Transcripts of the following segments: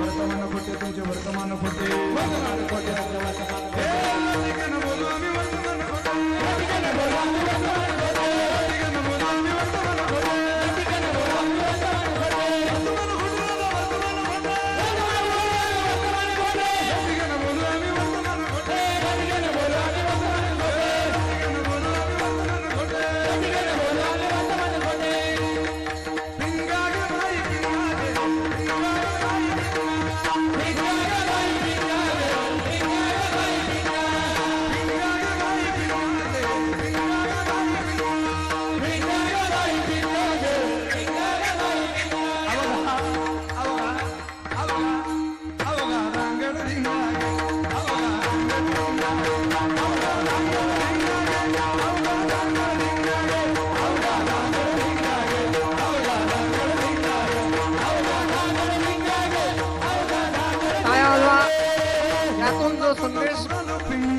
वर्तमान कोटे तुझे वर्तमान कोटे वर्तमान कोटे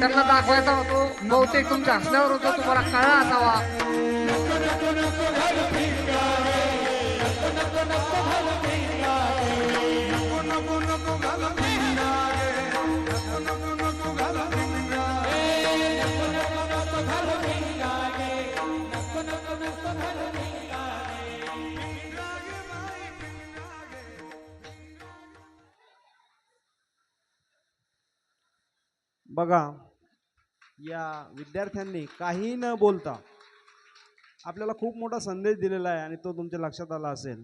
त्यांना दाखवायचा होतो. बहुतेक तुमच्या हसण्यावर होतो. तुम्हाला कळा असावा. बघा या विद्यार्थ्यांनी काही न बोलता आपल्याला खूप मोठा संदेश दिलेला आहे आणि तो तुमच्या लक्षात आला असेल.